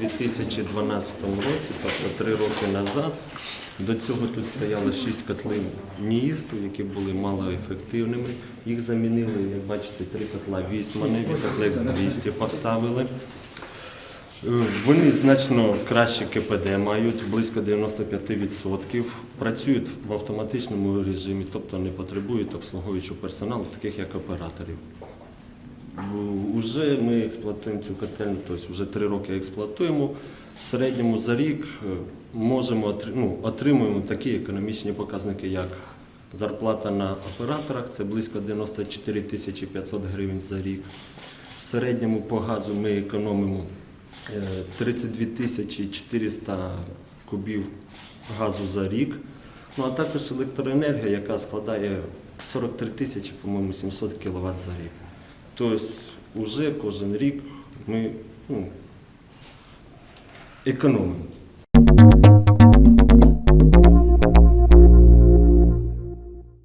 2012 році, тобто три роки назад. До цього тут стояло шість котлів НІІСТу, які були малоефективними. Їх замінили, як бачите, три котла Вісмани, Вітоплекс 200 поставили. Е, Вони значно краще КПД мають, близько 95%. Працюють в автоматичному режимі, тобто не потребують обслуговуючого персоналу, таких як операторів. Уже ми експлуатуємо цю котельню, тобто вже три роки експлуатуємо. В середньому за рік е, можемо ну, отримуємо такі економічні показники, як зарплата на операторах, це близько 94 тисячі 500 гривень за рік. В середньому по газу ми економимо е, 32 тисячі 400 кубів газу за рік. Ну а також електроенергія, яка складає 43 тисячі, по-моєму, 700 кВт за рік. Тобто вже кожен рік ми ну, економимо.